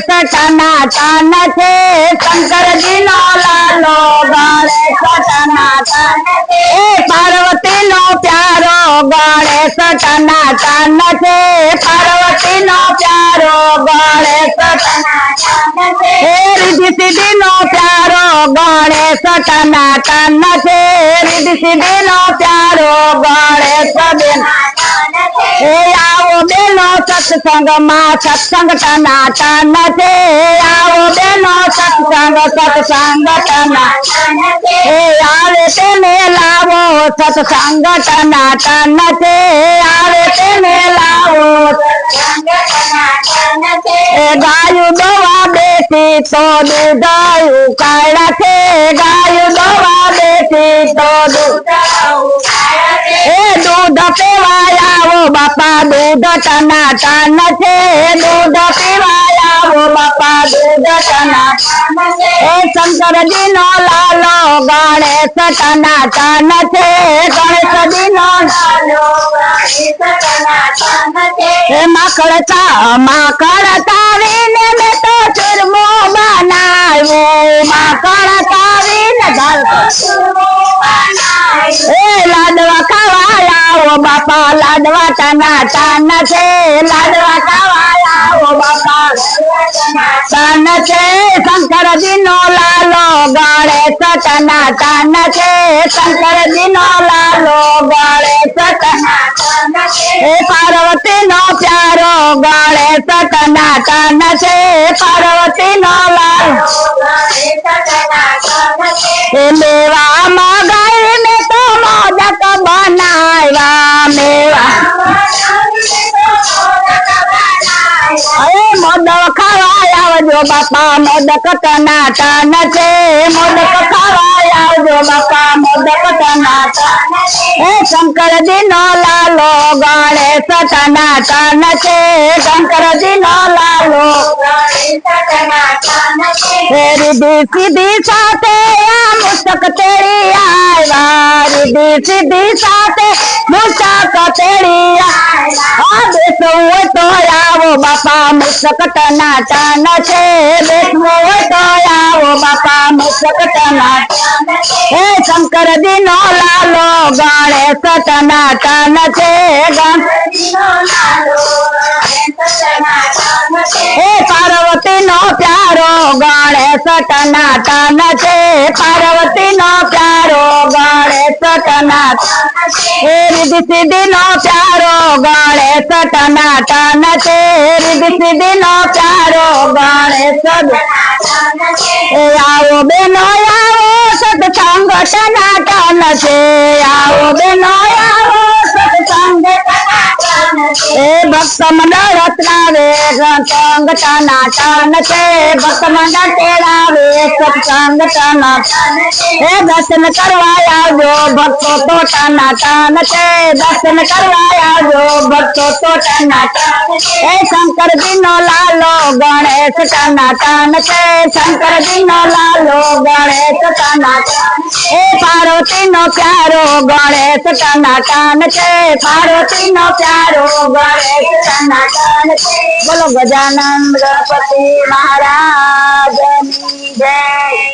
सटना तन थे। शंकर जी नौला लोग सटना तन थे। पार्वती नो प्यारो गणे सटना तन थे। पार्वती नो प्यारो गणे सटना तन थे। सिद्धि नो प्यारो गणे सटना तन थे। सिद्धि नो प्यारो गणे सटना तन थे। सत्संग माँ सत्संग टना टन आओ बेनो सत्संग सत्संग टना आवे ते मेलावो सत्संग टना टन आवे ते मेलावो गायु दवा बेटी तो दू काड़ा थे गायु दवा बेटी तो दुदायु थे दूध पेवाया બાપા દૂધ તના તન છે દૂધ પીવા બાપા દૂધ તના શંકરજી નો લાલો ગણેશ તના તન છે ગણેશજી નો લાલો હે માખડતા માખડતા ને મેં તો ચૂરમો બનાવ્યો. માખડતા વિને ધાર ઓ બાપા, લાડવા તાના તાન છે, લાડવા કાવાયા ઓ બાપા. તાન છે શંકરજી નો લાલો ગળે સતના તાન છે. શંકરજી નો લાલો ગળે સતના એ પાર્વતી નો પ્યારો ગળે સતના તાન છે. પાર્વતી નો લાલો ગળે સતના તાન છે. મેવા અરે મોદક આવજો બાપા મોદક ટનાટન છે મોદક ખાવા આવજો બાપા મોદક ટનાટન शंकर जी नो लालो गणेश तना तन से शंकर दिनो लालो तेरी दिशी दिशा ते मुस्तक तेरी आवा दिशी दिशा ते मुस्तक तेरी तो बापा मुस्तक तो आओ बापा मुस्तक तना हे शंकर ગણેશ ટનાટન છે હે પાર્વતી નો પ્યારો ગણેશ ટનાટન છે. પાર્વતી નો પ્યારો ગણેશ ટનાટન હે રિધિ સિદ્ધિ નો પ્યારો ગણેશ ટનાટન છે રિધિ સિદ્ધિ નો પ્યારો ગણેશ આવો બેનો આવો सत्संग सनातन से आओ बे भक्त मंडल रत्ना रे सत्संग सनातन से भक्त मंडल तेरा रे सत्संग सनातन हे दर्शन करवाया जो भक्तों को सनातन से दर्शन करवाया जो भक्तों को सनातन ए शंकर दिनो लालो गणेश काना कान के। शंकर दिनो लालो गणेश काना कान ए पारो तीनो प्यारो गणेश काना कान के। पारो तीनो प्यारो गणेश काना कान के। बोलो गजानन गणपति महाराज जय।